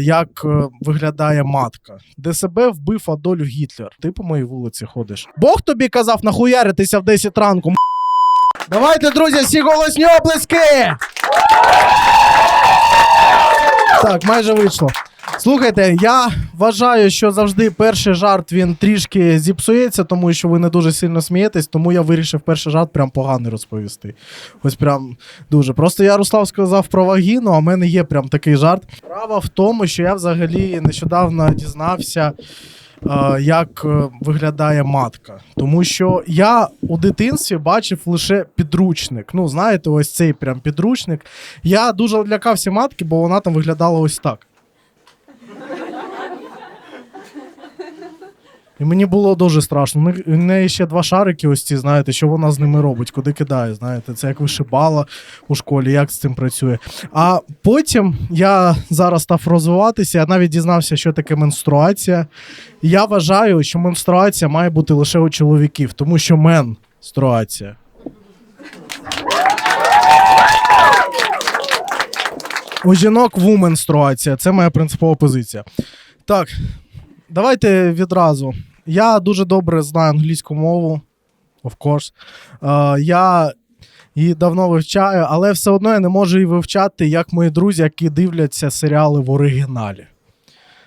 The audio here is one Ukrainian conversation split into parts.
як е, виглядає матка. Де себе вбив Адольф Гітлер. Ти по моїй вулиці ходиш. Бог тобі казав нахуяритися в 10 ранку. Давайте, друзі, всі голосні облески! Так, майже вийшло. Слухайте, я вважаю, що завжди перший жарт він трішки зіпсується, тому що ви не дуже сильно смієтесь, тому я вирішив перший жарт прям поганий розповісти. Ось прям дуже. Просто Ярослав сказав про вагіну, а в мене є прям такий жарт. Справа в тому, що я взагалі нещодавно дізнався. е, Як е, виглядає матка, тому що я у дитинстві бачив лише підручник. Ну, знаєте, ось цей прям підручник. Я дуже лякався матки, бо вона там виглядала ось так. І мені було дуже страшно. У неї- ще два шарики, ось ці, знаєте, що вона з ними робить, куди кидає, знаєте, це як вишибала у школі, як з цим працює. А потім я зараз став розвиватися, я навіть дізнався, що таке менструація. Я вважаю, що менструація має бути лише у чоловіків, тому що менструація. У жінок вуменструація. Це моя принципова позиція. Так, давайте відразу. Я дуже добре знаю англійську мову, of course. Е, я її давно вивчаю, але все одно я не можу її вивчати, як мої друзі, які дивляться серіали в оригіналі.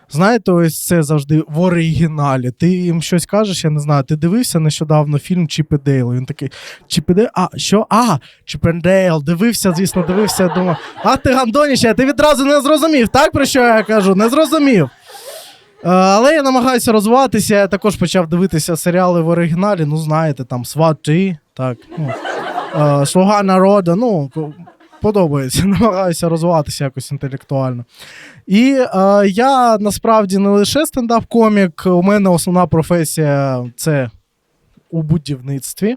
Знаєте, ось це завжди в оригіналі. Ти їм щось кажеш, я не знаю. Ти дивився нещодавно фільм Чіп і Дейл. Він такий Чіп і Дейл? А, що? А, Чіп і Дейл. Дивився, звісно, дивився. Думав, а ти гандоніще, ти відразу не зрозумів, так про що я кажу? Не зрозумів. Е, Але я намагаюся розвиватися. Я також почав дивитися серіали в оригіналі. Ну, знаєте, там Свати, так. Ну, е, Слуга народу. Ну, подобається. Намагаюся розвиватися якось інтелектуально. І е, я насправді не лише стендап-комік. У мене основна професія це у будівництві.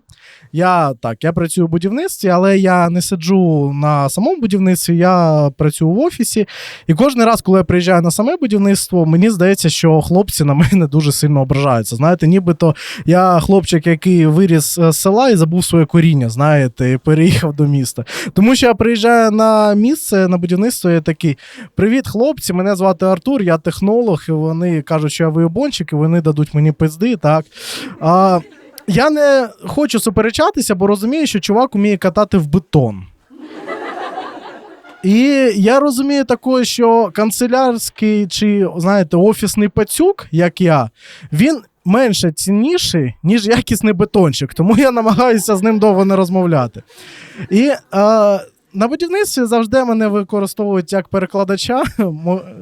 Я так, я працюю у будівництві, але я не сиджу на самому будівництві, я працюю в офісі. І кожен раз, коли я приїжджаю на саме будівництво, мені здається, що хлопці на мене дуже сильно ображаються. Знаєте, нібито я хлопчик, який виріс е, з села і забув своє коріння, знаєте, і переїхав до міста. Тому що я приїжджаю на місце на будівництво, я такий: Привіт, хлопці! Мене звати Артур, я технолог. І вони кажуть, що я виобончик, і вони дадуть мені пизди. Так. А, я не хочу суперечатися, бо розумію, що чувак уміє катати в бетон. І я розумію також, що канцелярський чи, знаєте, офісний пацюк, як я, він менше цінніший, ніж якісний бетончик. Тому я намагаюся з ним довго не розмовляти. І е, на будівництві завжди мене використовують як перекладача.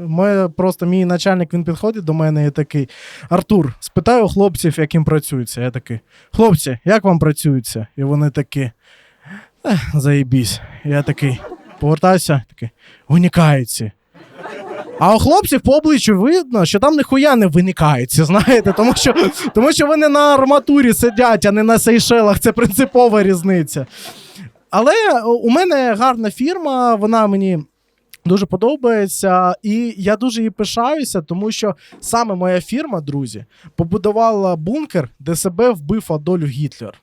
Моє, просто мій начальник він підходить до мене і такий: Артур, спитаю хлопців, як їм працюється. Я такий, хлопці, як вам працюється? І вони такі. Заєбісь. Я такий повертаюся, такий, виникаються. А у хлопців по обличчю видно, що там ніхуя не виникається, знаєте, тому що, тому що вони на арматурі сидять, а не на сейшелах. Це принципова різниця. Але у мене гарна фірма, вона мені дуже подобається, і я дуже її пишаюся, тому що саме моя фірма, друзі, побудувала бункер, де себе вбив Адольф Гітлер.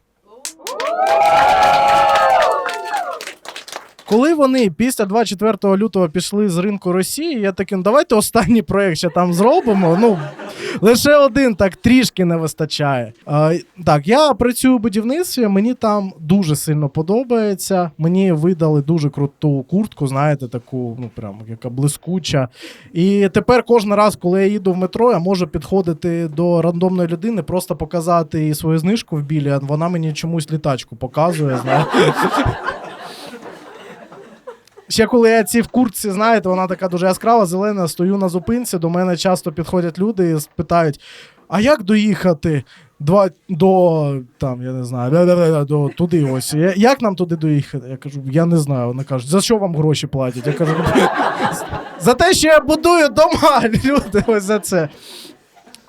Коли вони після 24 лютого пішли з ринку Росії, я такий, «Ну, давайте останній проєкт ще там зробимо. Ну, лише один так трішки не вистачає. А, так, я працюю у будівництві, мені там дуже сильно подобається. Мені видали дуже круту куртку, знаєте, таку, ну прям яка блискуча. І тепер кожен раз, коли я їду в метро, я можу підходити до рандомної людини, просто показати їй свою знижку в білі, вона мені чомусь літачку показує. Знаєте. Ще коли я ці в куртці, знаєте, вона така дуже яскрава, зелена, стою на зупинці, до мене часто підходять люди і питають: а як доїхати два, до там, я не знаю, до туди ось. Як нам туди доїхати? Я кажу, я не знаю. Вони кажуть, за що вам гроші платять? Я кажу, за те, що я будую дома, люди, ось за це.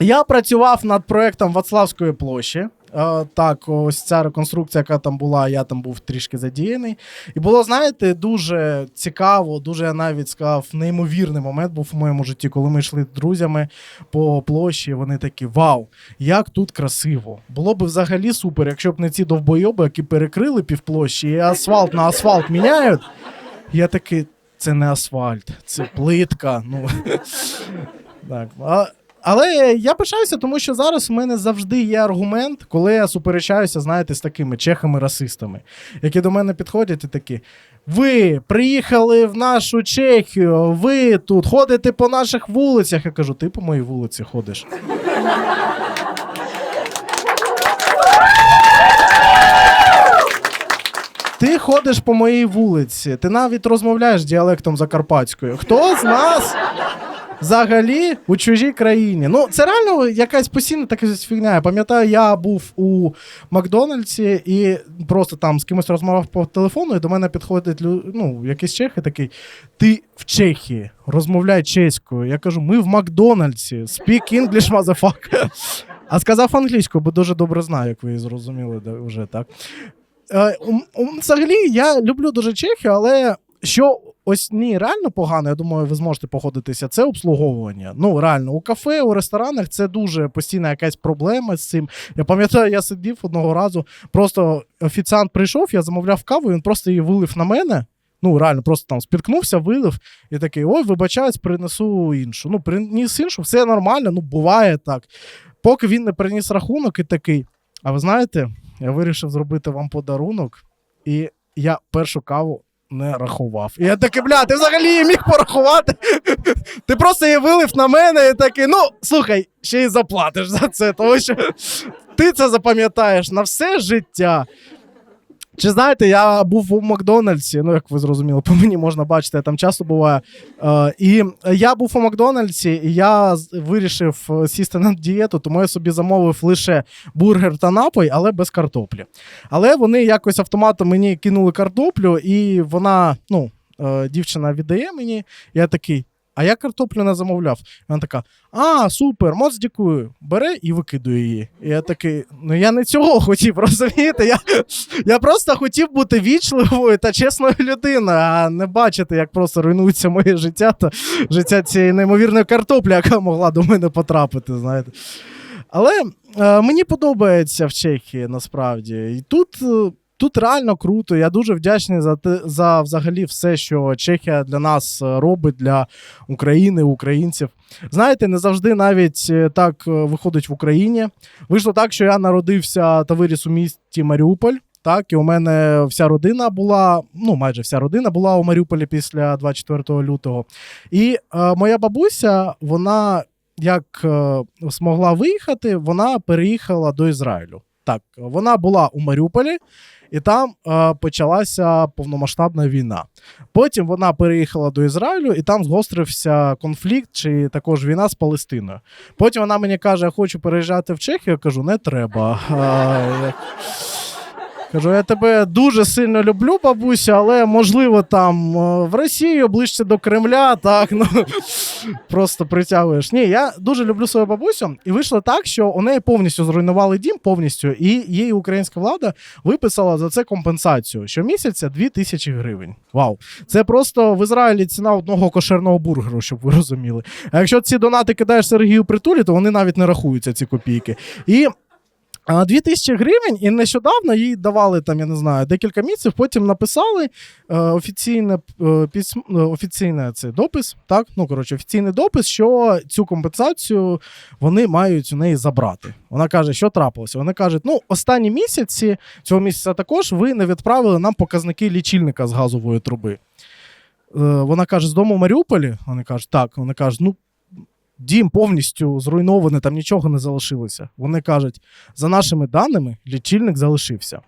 Я працював над проектом Вацлавської площі. Е, так, ось ця реконструкція, яка там була, я там був трішки задіяний. І було, знаєте, дуже цікаво, дуже я навіть сказав, неймовірний момент був у моєму житті, коли ми йшли з друзями по площі. Вони такі: Вау, як тут красиво! Було б взагалі супер, якщо б не ці довбойоби, які перекрили півплощі, і асфальт на асфальт міняють. Я такий. це не асфальт, це плитка. Ну, так. А, але я пишаюся, тому що зараз у мене завжди є аргумент, коли я суперечаюся, знаєте, з такими чехами-расистами, які до мене підходять і такі. Ви приїхали в нашу Чехію, ви тут ходите по наших вулицях. Я кажу, ти по моїй вулиці ходиш. Ти ходиш по моїй вулиці, ти навіть розмовляєш діалектом закарпатською. Хто з нас взагалі у чужій країні? Ну, це реально якась постійна така фігня. Я пам'ятаю, я був у Макдональдсі і просто там з кимось розмовляв по телефону, і до мене підходить ну, якийсь чех і такий: Ти в Чехії, розмовляй чеською. Я кажу, ми в Макдональдсі, speak English, motherfucker. А сказав англійською, бо дуже добре знаю, як ви зрозуміли вже так. Е, Взагалі, я люблю дуже Чехію, але що ось ні, реально погано, я думаю, ви зможете походитися, це обслуговування. Ну, реально, у кафе, у ресторанах це дуже постійна якась проблема з цим. Я пам'ятаю, я сидів одного разу, просто офіціант прийшов, я замовляв каву, він просто її вилив на мене. Ну, реально, просто там спіткнувся, вилив і такий: ой, вибачаюсь, принесу іншу. Ну, приніс іншу, все нормально, ну буває так. Поки він не приніс рахунок і такий. А ви знаєте, я вирішив зробити вам подарунок, і я першу каву не рахував. І я такий, бля, ти взагалі міг порахувати. Ти просто її вилив на мене і такий, ну, слухай, ще й заплатиш за це, тому що ти це запам'ятаєш на все життя. Чи знаєте, я був у Макдональдсі, ну як ви зрозуміли, по мені можна бачити, я там часто буваю. Е, і я був у Макдональдсі, і я вирішив е, сісти на дієту, тому я собі замовив лише бургер та напой, але без картоплі. Але вони якось автоматом мені кинули картоплю, і вона, ну, е, дівчина віддає мені. Я такий. А я картоплю не замовляв. Вона така: а, супер, моц дякую. Бере і викидує її. І я такий, ну я не цього хотів, розумієте? Я, я просто хотів бути вічливою та чесною людиною, а не бачити, як просто руйнується моє життя та життя цієї неймовірної картоплі, яка могла до мене потрапити, знаєте. Але е, мені подобається в Чехії насправді. І тут, е, тут реально круто. Я дуже вдячний за, те, за взагалі все, що Чехія для нас е, робить, для України, українців. Знаєте, не завжди навіть е, так е, виходить в Україні. Вийшло так, що я народився та виріс у місті Маріуполь. Так, і у мене вся родина була, ну майже вся родина була у Маріуполі після 24 лютого. І е, моя бабуся, вона як е, змогла виїхати, вона переїхала до Ізраїлю. Так, вона була у Маріуполі, і там е, почалася повномасштабна війна. Потім вона переїхала до Ізраїлю, і там згострився конфлікт чи також війна з Палестиною. Потім вона мені каже: я хочу переїжджати в Чехію. Я кажу, не треба. Кажу, я тебе дуже сильно люблю, бабуся, але можливо там е, в Росію ближче до Кремля, так ну просто притягуєш. Ні, я дуже люблю свою бабусю, і вийшло так, що у неї повністю зруйнували дім, повністю, і її українська влада виписала за це компенсацію. Щомісяця 2 тисячі гривень. Вау, це просто в Ізраїлі ціна одного кошерного бургеру, щоб ви розуміли. А якщо ці донати кидаєш Сергію Притулі, то вони навіть не рахуються ці копійки. І а, 2000 гривень, і нещодавно їй давали там, я не знаю, декілька місяців. Потім написали е, офіційне е, письмо, е, офіційне це допис. Так, ну коротше, офіційний допис, що цю компенсацію вони мають у неї забрати. Вона каже, що трапилося. Вони кажуть, ну останні місяці цього місяця також ви не відправили нам показники лічильника з газової труби. Е, вона каже, з дому в Маріуполі. Вони кажуть, так. Вони кажуть, ну. Дім повністю зруйнований, там нічого не залишилося. Вони кажуть, за нашими даними, лічильник залишився.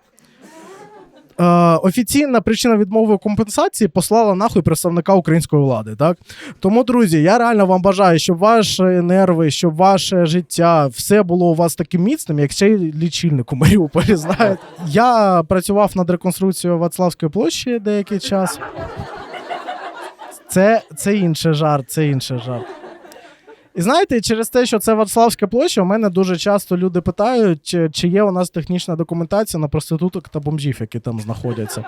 Е, офіційна причина відмови компенсації послала нахуй представника української влади. Так? Тому, друзі, я реально вам бажаю, щоб ваші нерви, щоб ваше життя, все було у вас таким міцним, як цей лічильник у Маріуполі. Знаєте. Я працював над реконструкцією Вацлавської площі деякий час. Це, це інший жарт, це інший жарт. І знаєте, через те, що це Вацлавська площа, у мене дуже часто люди питають, чи, чи є у нас технічна документація на проституток та бомжів, які там знаходяться.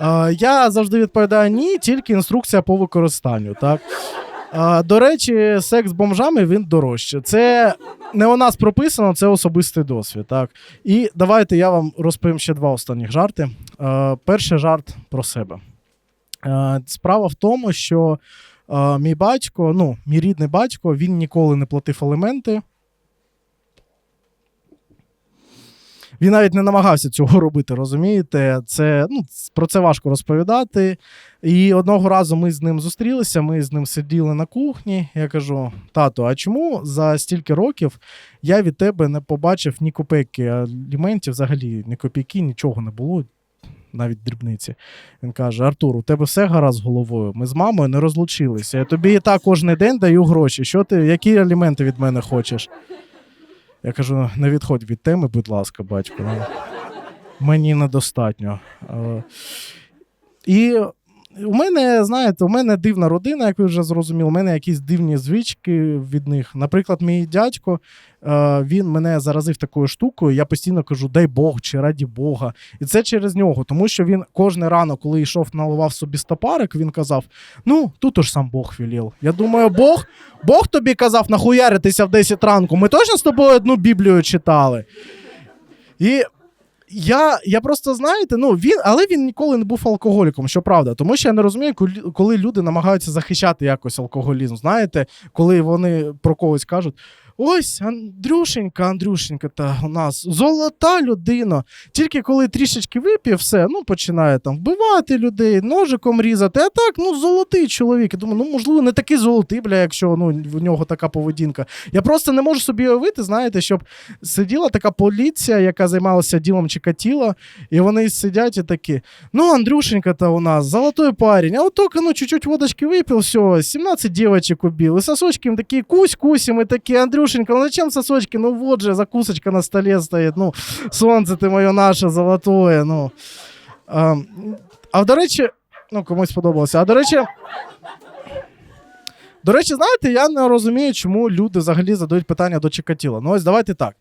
Е, я завжди відповідаю ні, тільки інструкція по використанню. Так? Е, до речі, секс з бомжами він дорожче. Це не у нас прописано, це особистий досвід. Так? І давайте я вам розповім ще два останніх жарти. Е, перший жарт про себе. Е, Справа в тому, що мій батько, ну, мій рідний батько, він ніколи не платив аліменти. Він навіть не намагався цього робити, розумієте? Це, ну, про це важко розповідати. І одного разу ми з ним зустрілися, ми з ним сиділи на кухні. Я кажу: тато, а чому за стільки років я від тебе не побачив ні копейки аліментів, взагалі ні копійки, нічого не було, навіть дрібниці. Він каже: Артур, у тебе все гаразд з головою. Ми з мамою не розлучилися. Я тобі і так кожен день даю гроші. Що ти, які аліменти від мене хочеш? Я кажу: не відходь від теми, будь ласка, батько. Ну, Мені недостатньо. Е, І у мене, знаєте, у мене дивна родина, як ви вже зрозуміли, у мене якісь дивні звички від них. Наприклад, мій дядько, е, він мене заразив такою штукою, я постійно кажу, дай Бог чи раді Бога. І це через нього, тому що він кожен ранок, коли йшов, наливав собі стопарик, він казав: Ну, тут уж сам Бог велів. Я думаю, Бог, Бог тобі казав нахуяритися в 10 ранку. Ми точно з тобою одну Біблію читали. І я, я просто знаєте, ну він, але він ніколи не був алкоголіком, що правда. Тому що я не розумію, коли, люди намагаються захищати якось алкоголізм. Знаєте, коли вони про когось кажуть. Ось, Андрюшенька, Андрюшенька, та у нас золота людина. Тільки коли трішечки вип'є, все, ну починає там вбивати людей, ножиком різати. А так, ну золотий чоловік. Я думаю, ну можливо, не такий золотий, бля, якщо ну, в нього така поведінка. Я просто не можу собі уявити, знаєте, щоб сиділа така поліція, яка займалася ділом Чикатіла, і вони сидять і такі: ну, Андрюшенька-то у нас золотой парень, а вот только ну чуть-чуть водочки выпил, все, 17 девочек убил, и сосочки им такие, кусь-кусь, и мы такие, Андрюшенька, ну зачем сосочки, ну вот же, закусочка на столе стоит, ну, сонце ти моє наше золотое, ну. А, а до речі, ну, комусь сподобалося. А до речі, до речі, знаєте, я не розумію, чому люди взагалі задають питання до Чикатіла. Ну, ось давайте так.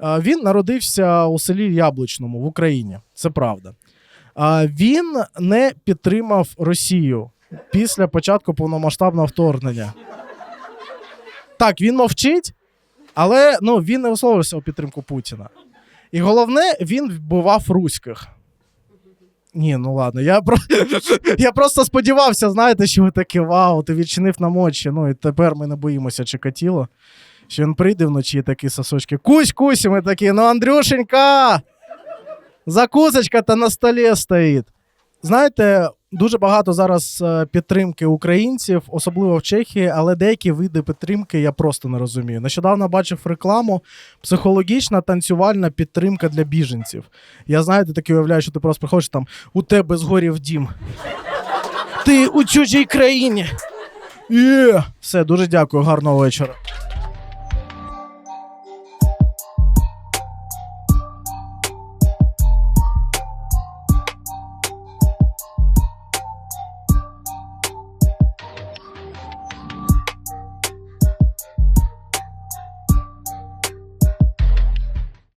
Він народився у селі Яблучному в Україні. Це правда. Він не підтримав Росію після початку повномасштабного вторгнення. Так, він мовчить, але ну, він не висловився у підтримку Путіна. І головне, він вбивав руських. Ні, ну ладно, я, про... я просто сподівався, знаєте, що ви таке вау, ти відчинив нам очі. Ну і тепер ми не боїмося Чикатіло. Що він прийде вночі такі сосочки. Кусь, кусь, і ми такі, ну Андрюшенька! Закусочка та на столі стоїть. Знаєте, дуже багато зараз е, підтримки українців, особливо в Чехії, але деякі види підтримки я просто не розумію. Нещодавно бачив рекламу психологічна танцювальна підтримка для біженців. Я знаєте, таке уявляю, що ти просто приходиш там, у тебе згорів дім. Ти у чужій країні. Є! Все, дуже дякую, гарного вечора.